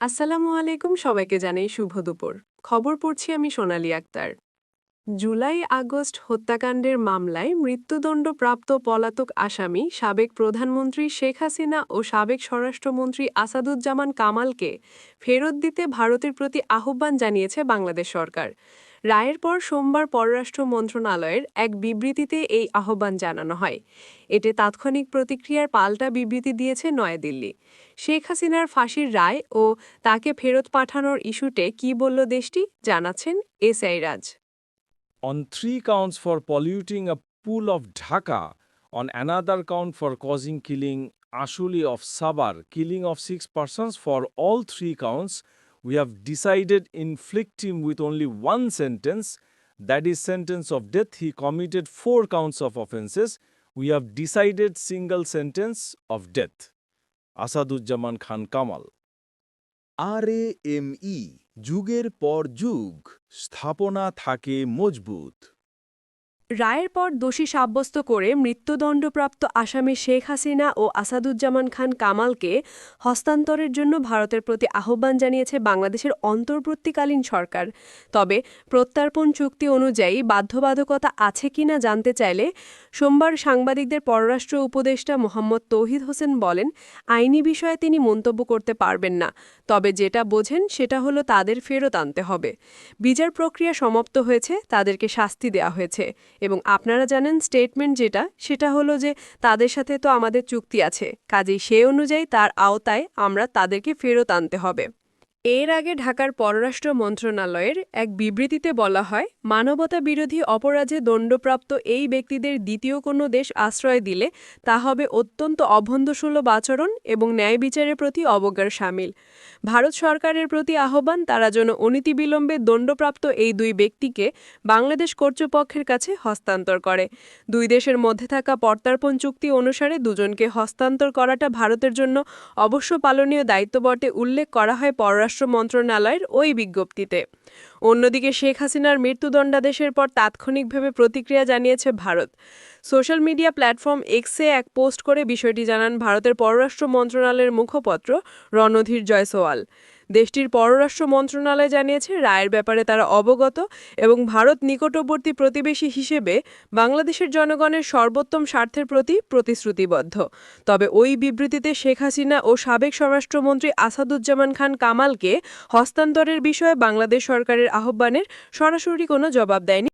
আসসালামু আলাইকুম সবাইকে জানাই শুভ দুপুর। খবর পড়ছি আমি সোনালী আক্তার। জুলাই আগস্ট হত্যাকাণ্ডের মামলায় মৃত্যুদণ্ডপ্রাপ্ত পলাতক আসামি সাবেক প্রধানমন্ত্রী শেখ হাসিনা ও সাবেক স্বরাষ্ট্রমন্ত্রী আসাদুজ্জামান কামালকে ফেরত দিতে ভারতের প্রতি আহ্বান জানিয়েছে বাংলাদেশ সরকার। রায়ের পর সোমবার পররাষ্ট্র মন্ত্রণালয়ের এক বিবৃতিতে এই আহ্বান জানানো হয়। এতে তাৎক্ষণিক প্রতিক্রিয়ার পাল্টা বিবৃতি দিয়েছে নয়াদিল্লি। শেখ হাসিনার ফাঁসির রায় ও তাকে ফেরত পাঠানোর ইস্যুতে কি বলল দেশটি জানাচ্ছেন SI Raj. on three counts for polluting a pool of Dhaka, on another count for causing killing Ashuli of Sabar, killing of six persons for all three counts, we have decided inflict him with only one sentence, that is sentence of death. He committed four counts of offences. We have decided single sentence of death. Asaduzzaman Khan Kamal. RAME যুগের পর যুগ স্থাপনা থাকে মজবুত। রায়ের পর দোষী সাব্যস্ত করে মৃত্যুদণ্ডপ্রাপ্ত আসামি শেখ হাসিনা ও আসাদুজ্জামান খান কামালকে হস্তান্তরের জন্য ভারতের প্রতি আহ্বান জানিয়েছে বাংলাদেশের অন্তর্বর্তীকালীন সরকার। তবে প্রত্যর্পণ চুক্তি অনুযায়ী বাধ্যবাধকতা আছে কিনা জানতে চাইলে সোমবার সাংবাদিকদের পররাষ্ট্র উপদেষ্টা মোহাম্মদ তৌহিদ হোসেন বলেন, আইনি বিষয়ে তিনি মন্তব্য করতে পারবেন না। তবে যেটা বোঝেন সেটা হলো তাদের ফেরত আনতে হবে। বিচার প্রক্রিয়া সমাপ্ত হয়েছে, তাদেরকে শাস্তি দেওয়া হয়েছে। এবং আপনারা জানেন স্টেটমেন্ট যেটা, সেটা হলো যে তাদের সাথে তো আমাদের চুক্তি আছে, কাজেই সে অনুযায়ী তার আওতায় আমরা তাদেরকে ফেরত আনতে হবে। এর আগে ঢাকার পররাষ্ট্র মন্ত্রণালয়ের এক বিবৃতিতে বলা হয়, মানবতা বিরোধী অপরাধে দণ্ডপ্রাপ্ত এই ব্যক্তিদের দ্বিতীয় কোনো দেশ আশ্রয় দিলে তা হবে অত্যন্ত অভন্দসুলভ আচরণ এবং ন্যায় বিচারের প্রতি অবজ্ঞার সামিল। ভারত সরকারের প্রতি আহ্বান, তারা যেন অনীতিবিলম্বে দণ্ডপ্রাপ্ত এই দুই ব্যক্তিকে বাংলাদেশ কর্তৃপক্ষের কাছে হস্তান্তর করে। দুই দেশের মধ্যে থাকা প্রত্যার্পণ চুক্তি অনুসারে দুজনকে হস্তান্তর করাটা ভারতের জন্য অবশ্য পালনীয় দায়িত্ব বটে উল্লেখ করা হয় পররাষ্ট্র মন্ত্রণালয়ের ওই বিজ্ঞপ্তিতে। অন্যদিকে শেখ হাসিনার মৃত্যুদণ্ডাদেশের পর তাৎক্ষণিকভাবে প্রতিক্রিয়া জানিয়েছে ভারত। সোশ্যাল মিডিয়া প্ল্যাটফর্ম এক্সে এক পোস্ট করে বিষয়টি জানান ভারতের পররাষ্ট্র মন্ত্রণালয়ের মুখপত্র রণধীর জয়সওয়াল। দেশটির পররাষ্ট্র মন্ত্রণালয় জানিয়েছে, রায়ের ব্যাপারে তারা অবগত এবং ভারত নিকটবর্তী প্রতিবেশী হিসেবে বাংলাদেশের জনগণের সর্বোত্তম স্বার্থের প্রতি প্রতিশ্রুতিবদ্ধ। তবে ওই বিবৃতিতে শেখ হাসিনা ও সাবেক স্বরাষ্ট্রমন্ত্রী আসাদুজ্জামান খান কামালকে হস্তান্তরের বিষয়ে বাংলাদেশ সরকারের আহ্বানের সরাসরি কোনো জবাব দেয়নি।